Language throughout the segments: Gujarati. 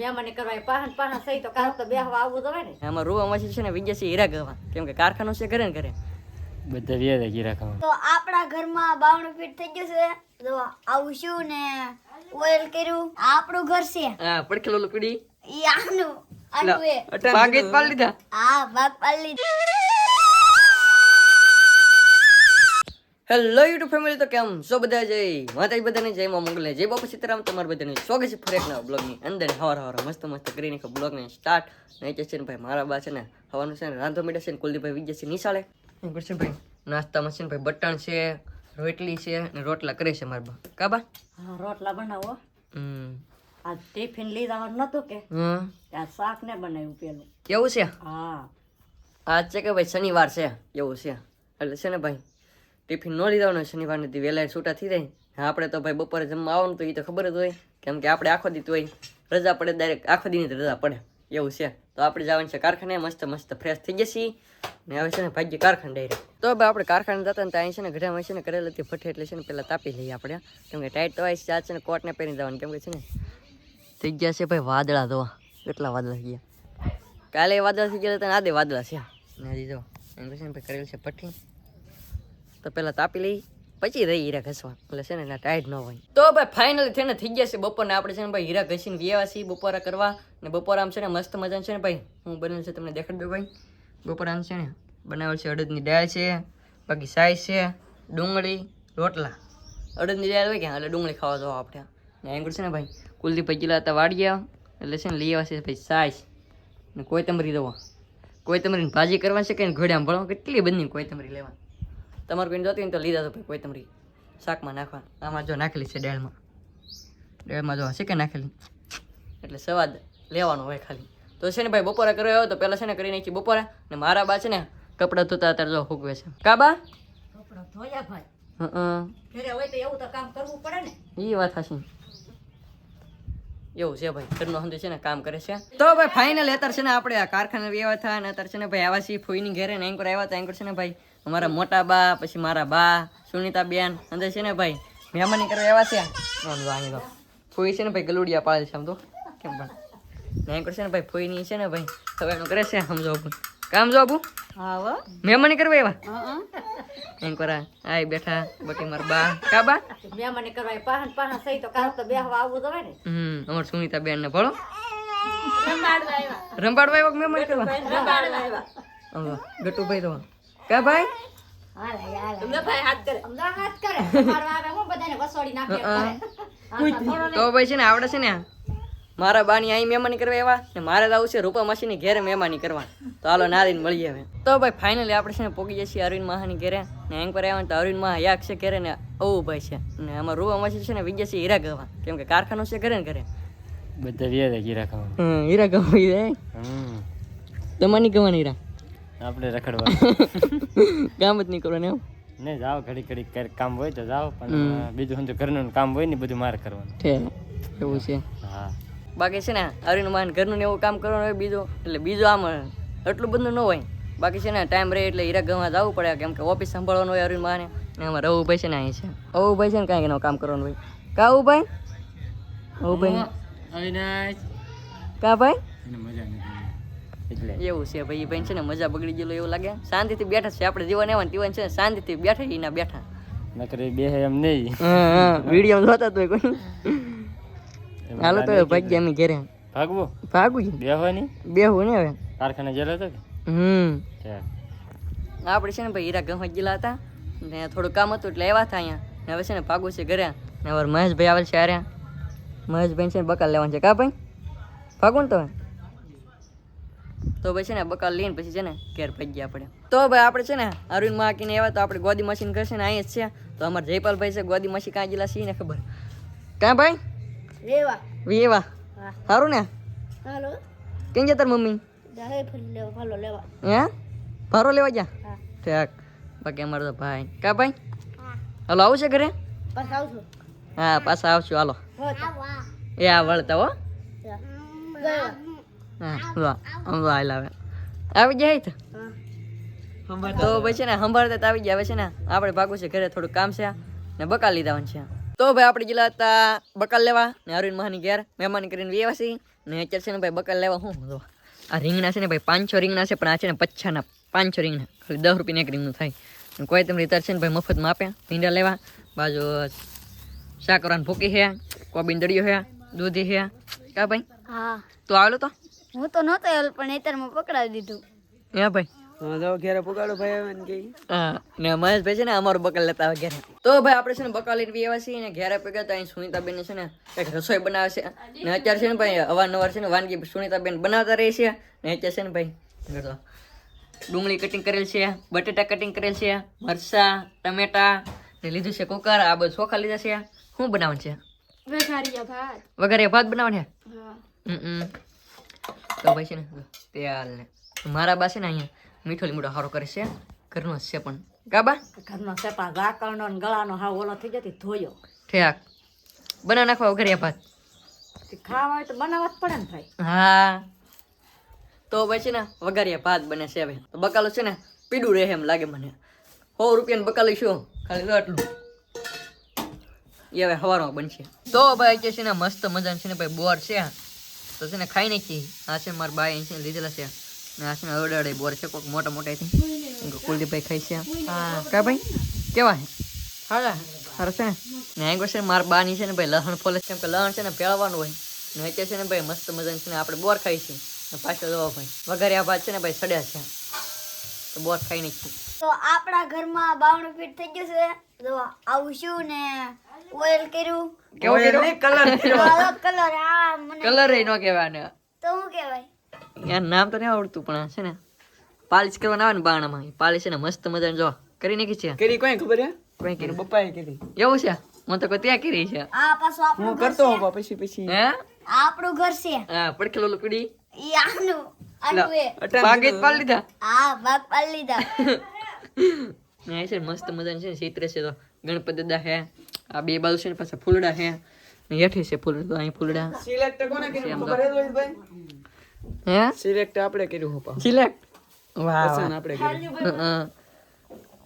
મહેમાની કરવા પાહન પાહન સહી તો કાલ તો બેહવા આવવું તો હોય ને. આમાં રૂવામાં છે ને વિજયસિંહ હીરા ગવા. કેમ કે કારખાનું છે ઘરે ને ઘરે. બધા વ્યાજ ગીરા ખાવા. તો આપણા ઘરમાં બાવણું ફીટ થઈ ગયું છે. તો આવું શું ને? ઓઇલ કર્યું. આપણું ઘર છે. હા પડખેલો ઓલું ઈ આનું આનું એ. પાગે જ લીધા? હા બાપ પાલી હેલો યુટ્યુબ ફેમિલી તો કેમ છો બધા? જય માતાજી બધાને જય મા મંગલે જય બાપા સીતારામ. તમારા બધાને સ્વાગત છે ફરી એકના બ્લોગની અંદર. હવાર હવાર મસ્ત મસ્ત કરીને બ્લોગને સ્ટાર્ટ નહીં છે ભાઈ મારા બા છે ને હવાનું છે ને રાંધો મીડા છે ને કુલદીપભાઈ વિજય છે નિશાળે. ભાઈ નાસ્તામાં છે ને ભાઈ બટણ છે રોટલી છે ને રોટલા કરે છે મારા બા. કાબા હા રોટલા બનાવો. હમ. આ ટિફિન લીધા જવાનું નતું કે? હમ આ શાક ને બનાવ્યું પેલું. કેવું છે? હા. આજ છે કે ભાઈ શનિવાર છે? એવું છે. એટલે છે ને ભાઈ ટિફિન ન લીધા હોય શનિવારને વહેલા છૂટા થઈ જાય. હા, આપણે તો ભાઈ બપોરે જમવા આવવાનું તો એ તો ખબર જ હોય. કેમ કે આપણે આખો દીત હોય રજા પડે ડાયરેક્ટ આખો દીની રજા પડે. એવું છે. તો આપણે જવાનું છે કારખાને મસ્ત મસ્ત ફ્રેશ થઈ જશે. ને હવે છે ને ભાગ્ય કારખાને ડાયરેક્ટ તો ભાઈ આપણે કારખાને જતા ને ત્યાં છે ને ઘડા છે ને કરેલ હતી ભઠ્ઠી એટલે છે ને પેલા તાપી લઈએ આપણે. કેમ કે ટાઈટ તો હોય છે છે ને કોટને પહેરી જવાનું. કેમ કે છે ને થઈ ગયા છે ભાઈ વાદળા જોવા કેટલા વાદળા થઈ ગયા કાલે વાદળા થઈ ગયા હતા આદે વાદળા છે ને જો એમ છે ને ભાઈ કરેલ છે પઠ્ઠી તો પેલા તાપી લઈ, પછી રહી હીરા ઘસવા. એટલે છે ને એના ટાઈટ ન હોય. તો ભાઈ ફાઇનલી થઈને થઈ ગયા છે બપોરને. આપણે છે ને ભાઈ હીરા ઘસીને વ્યાવા છીએ બપોરા કરવા. ને બપોર આમ છે ને મસ્ત મજાનું છે ને ભાઈ, હું બનેલ છે તમને દેખાડ દઉં ભાઈ. બપોર આમ છે ને બનાવેલ છે અડદની દાળ છે, બાકી સાઈઝ છે, ડુંગળી, રોટલા. અડદની દાળ હોય કે એટલે ડુંગળી ખાવા જવા આપણે. ને એંગળ છે ને ભાઈ, કુલદીપ ગયેલા હતા વાડિયા. એટલે છે ને લઈ આવ્યા છે ભાઈ સાઈઝ ને કોથમરી દવા કોથમરીની ભાજી કરવા છે કે ઘોડામાં ભણવા? કેટલી બધી કોથમરી લેવા તમારે કોઈને જોતી હોય ને તો લીધા તો ભાઈ તમારી શાકમાં નાખવા આમાં જો નાખેલી છે ડેળમાં ડેળમાં જો હશે કે નાખેલી? એટલે સવાદ લેવાનો હોય ખાલી. તો છે ને ભાઈ બપોરે કર્યો આવ્યો તો પહેલાં છે ને કરી નાખી બપોરે. ને મારા બા છે ને કપડાં ધોતા અત્યારે જો હુકવે છે. કાબા કપડાં ધોયા ભાઈ. હં તો કામ કરવું પડે એ વાત હશે એવું છે ભાઈ ઘરનો હંધુ છે ને કામ કરે છે. તો ભાઈ ફાઇનલ અત્યારે છે ને આપણે આ કારખાને વ્યવહાર થયા અત્યારે છે ને ભાઈ આવા છીએ ફોઈની ઘરે ને એન્કર આવ્યા હતા. એન્કર છે ને ભાઈ અમારા મોટા બા પછી મારા બા સુનિતા બેન અંદર છે ને ભાઈ મહેમાની કરવા એવા છે. તો ફોઈ છે ને ભાઈ ગલુડિયા પાડે છે આમ તો. કેમ પણ. નહીં કરશે છે ને ભાઈ ફોઈની છે ને ભાઈ હવે એનું કરે છે સમજો આપું કામ જો આપું હા મહેમાની કરવા એવા એમ કરા આય બેઠા બટી મારા બા. કા બા? મહેમાની કરવા પાહન પાહન સહી તો કાલ તો બેહવા આવવું તો હોય ને. હમ અમાર સુનિતા બેન ને ભણો રંબાડવા આવ્યો મહેમાન કરવા? હમણાં ગટુભાઈ તો કા ભાઈ? ભાઈ હાથ કરે. અમદાવાદ હાથ કરે. તમારો આવે હું બધાને વસોડી નાખે એમ કરે. તો ભાઈ છે ને આવડે છે ને મારા બાની અહીં મહેમાની કરવા એવા ને મારે તો આવું છે રૂપા માસીની ઘેરે મહેમાની કરવા. તો હાલો નારીને મળીએ હવે. તો ભાઈ ફાઇનલી આપણે છે ને પોગી જઈએ છીએ અરવિંદ માહાની ઘેરે. ને એમ પર આવ્યા ને તો અરવિંદ મહા યાક છે ઘેરે ને અવું ભાઈ છે. ને અમાર રૂપા માસી છે ને વિજય છે હીરા ગવા. કેમ કે કારખાનું છે ઘરે ને ઘરે. બધા હીરા ગીરા ખાવા હીરા ગવા જાય. હમ. તમારી ગવાની હીરા. આપણે રખડવા. કામ જ નહીં કરવાનું એમ? ને જાઓ ઘડી ઘડી કઈ કામ હોય તો જાઓ પણ બીજું શું ઘરનું કામ હોય ને બધું મારે કરવાનું. છે એવું છે. હા. બાકી છે ને અરવિંદ માન ઘરનું ને એવું કામ કરવાનું હોય બીજું એટલે બીજું આમ એટલું બધું ન હોય. બાકી છે ને ટાઈમ રહે એટલે હીરા ગામમાં જવું પડે કેમ કે ઓફિસ સંભાળવાનું હોય અરુણ માને. ને આમાં રવુભાઈ છે ને અહીં છે. અવુભાઈ છે ને કાંઈક એનું કામ કરવાનું હોય. કા અવુભાઈ અવુભાઈ અવિનાશ. કા ભાઈ? એને મજા નથી એટલે. એવું છે ભાઈ ભાઈ છે ને મજા બગડી ગયેલો એવું લાગે. શાંતિથી બેઠા છે આપણે જીવન એવા જીવન છે ને શાંતિથી બેઠા એના બેઠા. નકરી બે એમ નહીં. વીડિયો જોતા તો કોઈ. હાલો તો ભાગ્ય એમ ઘેરે. ભાગવું? છે. બેહવાની બેહવું ને હવે. કારખાને જેલો તો હમ. આપણે છે ને ભાઈ હીરા ગમત ગયેલા હતા. ને થોડું કામ હતું એટલે આવ્યા હતા અહીંયા. ને હવે છે ને ભાગવું છે ઘરે. ને હવે મહેશભાઈ આવેલ છે અરે મહેશભાઈ છે ને બકાલ લેવાનું છે. કા ભાઈ? ભાગવું ને તો હવે? તો ભાઈ છે ને બકાલ લઈને પછી છે ને ઘેર ગયા આપણે. તો ભાઈ આપણે છે ને અરવિંદ માકીને આવ્યા તો આપણે ગોદી મશીન કરશે ને અહીંયા જ છે. તો અમારા જયપાલભાઈ છે ગોદી મશીન કાં ગયેલા છીએ ને ખબર? કાં ભાઈ? રેવા વેવા? સારું ને? હાલો. કેમ જતા મમ્મી? જાહે ફરી લેવા હે? ભારો લેવા હા. ઠેક. બાકી અમારે તો ભાઈ. કાં ભાઈ? હાલો આવું છે ઘરે? હા પાછા આવશું. હાલો. એ આ વળતા હો. ગયો. હા વાહ હાલ આવે આવી જાય તો? તો પછી ને સંભાળતા તો આવી ગયા. છે ને આપણે ભાગવું છે ઘરે થોડું કામ છે. ને બકા લીધા છે. તો ભાઈ આપણે ગયેલા હતા બકાલ લેવા. ને અરવિંદ મહાની ઘેર મહેમાન કરીને વ્યવા ને અત્યારે છે ને ભાઈ બકાલ લેવા હું? જો આ રીંગણા છે ને ભાઈ પાંચસો રીંગણા છે પણ આ છે ને પચ્છાના પાંચસો રીંગણા. ખાલી દસ રૂપિયા એક રીંગણું થાય. કોઈ તમને અત્યારે છે ને ભાઈ મફતમાં આપ્યા ભીંડા લેવા. બાજુ શાકરાન કરવાનું ભૂકી છે કોબીન દળિયો હે દૂધી છે. કા ભાઈ? હા. તો આવેલો તો. હું તો નહોતો આવ્યો પણ અત્યારમાં પકડાવી દીધું. હા ભાઈ? હા તો ઘેરે પકડો ભાઈ આવે ને કે હા ને મહેશભાઈ છે ને અમારું બકાલ લેતા આવે ઘેરે. તો ભાઈ આપણે છે ને બકાલ લઈને બી આવ્યા છીએ ને ઘેરે પગ્યા તો અહીં સુનિતાબેન છે ને કંઈક રસોઈ બનાવે છે. ને અત્યારે છે ને ભાઈ અવારનવાર છે ને વાનગી સુનિતાબેન બનાવતા રહે છે. ને અત્યારે છે ને ભાઈ ડુંગળી કટિંગ કરેલ છે બટેટા કટિંગ કરેલ છે મરચા ટમેટા ને લીધું છે કુકર આ બધું ચોખા લીધા છે. શું બનાવવાનું છે? વગેરે ભાત. બનાવવાનું છે? હમ. તો ભાઈ છે ને તેલ ને મારા બા છે ને અહીંયા મીઠો લીમડો સારો કરે છે. ઘરનો છે પણ. ગાબા ઘરનો સેપા ગાકળનો ને ગળાનો હાવ ઓલો થઈ જતી ધોયો. ઠેક. બના નાખવા વગેરે ભાત. ખાવા હોય તો બનાવવા જ પડે ને ભાઈ. હા. તો પછી ને વઘારિયા ભાત બને છે હવે. તો બકાલો છે ને પીડું રહે એમ લાગે મને. સો રૂપિયાનું બકાલું શું ખાલી આટલું. એ હવે સવારમાં બનશે. તો ભાઈ કે છે ને મસ્ત મજાનું છે ને ભાઈ બોર છે. તો છે ને ખાઈ નાખી આ છે મારા બાઈ અહીં છે લીધેલા છે ને આ છે ને અડાડે બોર છે કોઈક મોટા મોટા થી કુલદીપભાઈ ખાઈ છે કા ભાઈ કેવા છે છે ને આગળ છે મારા બાની છે ને ભાઈ લહણ ફોલે છે કે લહણ છે ને ભેળવાનું હોય ને અત્યારે છે ને ભાઈ મસ્ત મજાનું છે ને આપણે બોર ખાઈ છીએ ને પાછળ જવા ભાઈ વઘારે આ ભાત છે ને ભાઈ સડ્યા છે તો બોર ખાઈ નાખી તો આપણા ઘરમાં બાવણું ફીટ થઈ ગયું છે જો આવું શું ને ઓઇલ કર્યું કેવો કલર કલર આ મને કલર ન કહેવાય ને તો શું કહેવાય? યાર નામ તો નહીં આવડતું પણ છે ને પાલિશ કરવાના આવે ને બાણામાં. પાલિશ ને મસ્ત મજાની જો કરી નાખી છે. કરી કોઈ ખબર હે? કોઈ કરી? પપ્પાએ કરી. એવું છે? મને તો ત્યાં કરી છે. આ પાછું હું કરતો છે. પછી પછી. હે? આપણું ઘર છે. હા પડખેલો લુકડી ઈ આનું આનું એ. પાગે જ લીધા? આ ભાગ પાડી લીધા. ને છે મસ્ત મજાની છે ને ચિત્ર છે તો. ગણપતિ દાદા હે. આ બે બાજુ છે ને પાછા ફૂલડા હે હેઠે છે ફૂલડા તો અહીં ફૂલડા. સિલેક્ટ કોને કર્યું? ખબર હે રોહિતભાઈ હે? સિલેક્ટ આપણે કર્યું હોપા સિલેક્ટ વાહ વાહ. આપણે કર્યું.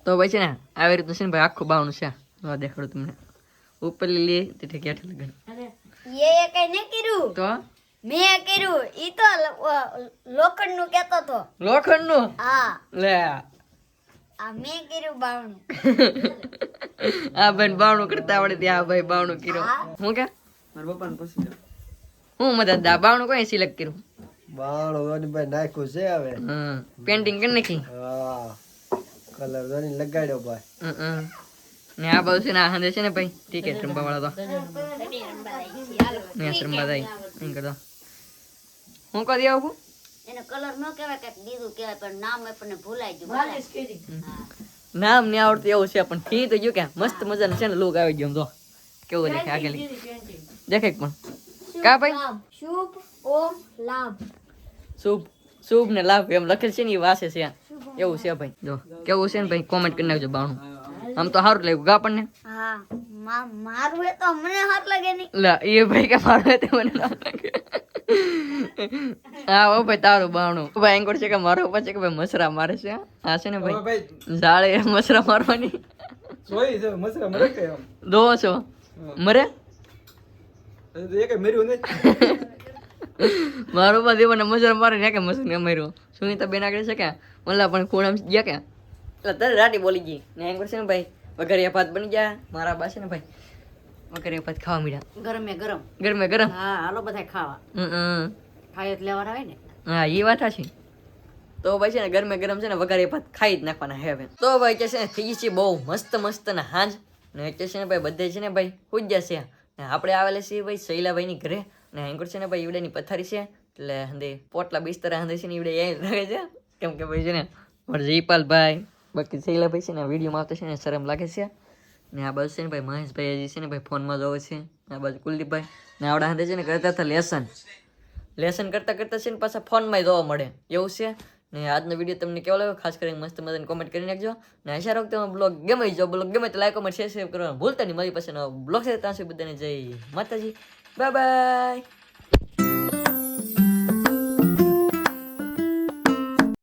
તો ભાઈ છે ને આવી રીતનું છે ને ભાઈ આખું બાવણું છે. જો દેખાડું તમને. ઉપર તે તેથી હેઠે લગન. એ કઈ નહીં કર્યું? તો? મેં કર્યું. ઈ તો લોખંડનું કેતો તો લોખંડનું? હા. લે. આ મેં કર્યું બાવણું. આ ભાઈ બાવણું કરતા આવડે ત્યાં આ ભાઈ બાવણું કર્યો. હું. કે? મારા પપ્પાને પૂછી હું મદદ આ બાવણું કોઈ સિલેક્ટ કર્યું? બાણું રોનીભાઈ નાખ્યું છે હવે. પેન્ટિંગ કરી નાખી? હા. કલર રોની લગાડ્યો ભાઈ. ને આ બાજુ છે ને આ હંદે છે ને ભાઈ? ટિકિટ રમવા વાળા તો. ને રમવા જાય એમ કરતો હું કરી આવું એનો કલર ન કહેવાય કે બીજું કહેવાય પણ નામ આપણને ભૂલાઈ ગયું. નામ નહીં આવડતું એવું છે પણ ઠી તો ગયું કે મસ્ત મજાનું છે ને લુક આવી ગયો જો. કેવું દેખાય આગળ. દેખાય પણ? કા ભાઈ? શુભ ઓમ લાભ. શુભ શુભ ને લાભ એમ લખેલ છે ને એ વાસે છે. એવું છે ભાઈ જો. કેવું છે ને ભાઈ કોમેન્ટ કરી નાખજો બાણું. આમ તો સારું લાગ્યું ગા આપણને? હા મારું એ તો મને સારું લાગે નહીં. લા એ ભાઈ કે મારું તે મને સારું લાગે. હા ઓ ભાઈ તારું બાણું. ભાઈ એંકોડ છે કે મારો ઉપર છે કે ભાઈ મસરા મારે છે હા છે ને ભાઈ? ઝાડે મસરા મારવાની. સોઈ છે મસરા મરે કે દો છો. મરે? એક એકે નહીં. મારો બા દેવાને મસરા મારે ને કે મસરા માર્યો. સુનીતા બેન આગળ છે કે? ઓલા પણ ખૂણામ ગયા કે? એટલે તારે રાટી બોલી ગઈ. ને એંકોડ છે ને ભાઈ વઘારિયા ભાત બની ગયા. મારા બા છે ને ભાઈ વઘારિયા ભાત ખાવા મળ્યા. ગરમે ગરમ. ગરમે ગરમ. હા હાલો બધા ખાવા. હમ ખાય જ લેવાના હોય ને. હા એ વાત છે તો ભાઈ છે ને ગરમે ગરમ છે ને વઘારે ભાત ખાઈ જ નાખવાના હે ભાઈ તો ભાઈ કે છે ને થઈ છે બહુ મસ્ત મસ્ત ને હાંજ. ને કે છે ને ભાઈ બધે છે ને ભાઈ પૂજ્યા છે. ને આપણે આવેલા છીએ ભાઈ શૈલાભાઈની ઘરે. ને એંકર છે ને ભાઈ ઈવડેની પથારી છે. એટલે હંદે પોટલા બિસ્તરા હંદે છે ને ઈવડે એ લાગે છે. કેમ કે ભાઈ છે ને મારા જયપાલભાઈ બાકી શૈલાભાઈ છે ને વિડીયોમાં આવતા છે ને શરમ લાગે છે. ને આ બાજુ છે ને ભાઈ મહેશભાઈ હજી છે ને ભાઈ ફોનમાં જોવે છે. આ બાજુ કુલદીપભાઈ ને આવડા હાથે છે ને કરતા હતા લેસન. લેસન કરતા કરતા છે ને પાછા ફોનમાં જોવા મળે. એવું છે? ને આજનો વીડિયો તમને કેવો લાગ્યો? ખાસ કરીને મસ્ત મજાની કોમેન્ટ કરી નાખજો. ને આશા રાખો તમે બ્લોગ ગમે જો બ્લોગ ગમે તો લાઈક કમેન્ટ શેર શેર કરવાનું ભૂલતા નહીં. મારી પાસે બ્લોગ છે, ત્યાં સુધી બધાને જય માતાજી. Bye bye